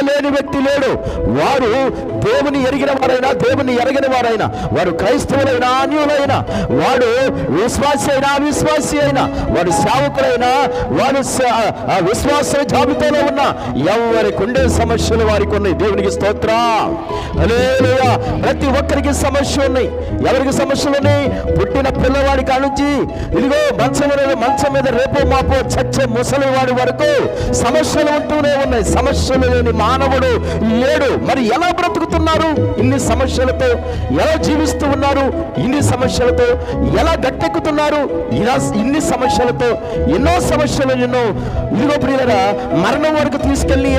లేని వ్యక్తి లేడు. వారు దేవుని ఎరిగిన వారైనా దేవుని ఎరగిన వారైనా వారు క్రైస్తవులైనా అన్యులైనా వాడు విశ్వాసి అయినా అవిశ్వాసి అయినా వాడు సేవకులైనా వారు విశ్వాస జాబితాలో ఉన్న ఎవరికి ఉండే సమస్యలు వారికి ఉన్నాయి? దేవునికి స్తోత్ర. ప్రతి ఒక్కరికి సమస్య ఉన్నాయి. ఎవరికి సమస్యలు ఉన్నాయి? పుట్టిన పిల్లవాడి కానుంచి ఇదిగో మంచం మీద మంచం మీద రేపు మాపో చచ్చే ముసలివాడి వరకు సమస్యలు ఉంటూనే ఉన్నాయి. సమస్యలు లేని మా మానవుడు లేడు. మరి ఎలా బ్రతుకుతున్నారు? ఇన్ని సమస్యలతో ఎలా జీవిస్తూ ఉన్నారు? ఇన్ని సమస్యలతో ఎలా గట్టెక్కుతున్నారు? ఇలా ఇన్ని సమస్యలతో ఎన్నో సమస్యలు ఎన్నో. ఇదిగో ప్రియులరా మరణం వరకు తీసుకెళ్ళి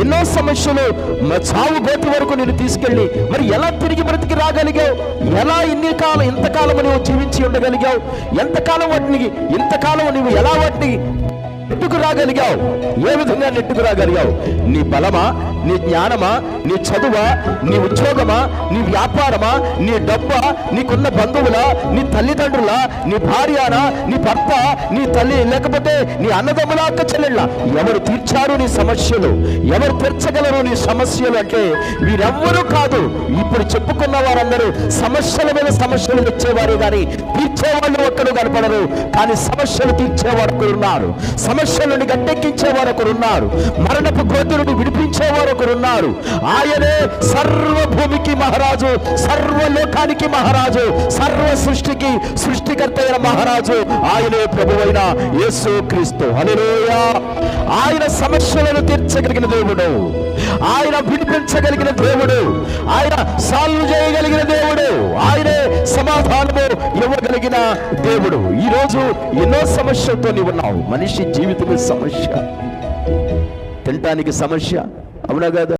ఎన్నో సమస్యలు మ- చావు గోతి వరకు నేను తీసుకెళ్ళి మరి ఎలా తిరిగి బ్రతికి రాగలిగావు? ఎలా ఇన్ని కాలం ఇంతకాలం నువ్వు జీవించి ఉండగలిగావు? ఎంతకాలం వాటిని ఇంతకాలం నువ్వు ఎలా వాటిని నెట్టుకు రాగలిగావు. ఏ విధంగా నెట్టుకు రాగలిగావు? నీ బలమా? నీ జ్ఞానమా? నీ చదువా? నీ ఉద్యోగమా? నీ వ్యాపారమా? నీ డబ్బా? నీకున్న బంధువుల? నీ తల్లిదండ్రుల? నీ భార్యనా? నీ భర్త? నీ తల్లి? లేకపోతే నీ అన్నదమ్ముల? అక్క చెల్లెళ్ళ? ఎవరు తీర్చారు నీ సమస్యలు? ఎవరు తీర్చగలరు నీ సమస్యలు? అంటే వీరెవ్వరూ కాదు. ఇప్పుడు చెప్పుకున్న వారందరూ సమస్యల మీద సమస్యలు తెచ్చేవారు కానీ తీర్చేవాళ్ళు ఒక్కరు కనపడరు. కానీ సమస్యలు తీర్చేవారు ఉన్నారు. సమస్య సమస్యలను గట్టెక్కించేవారు ఒకరు ఉన్నారు. మరణపు గోతులను విడిపించేవారు ఒకరు ఉన్నారు. ఆయనే సర్వభూమికి మహారాజు సర్వలోకానికి మహారాజు సర్వ సృష్టికి సృష్టికర్త అయిన మహారాజు ఆయనే ప్రభువైన యేసు క్రీస్తు. హల్లెలూయా! ఆయన సమస్యలను తీర్చగలిగిన దేవుడు. ఆయన విడిపించగలిగిన దేవుడు. ఆయన సాల్వ్ చేయగలిగిన దేవుడు. ఇవ్వగలిగిన దేవుడు. ఈ రోజు ఎన్నో సమస్యలతో నీవు ఉన్నావు. మనిషి జీవితమే సమస్య. తినటానికి సమస్య. అవునా కదా?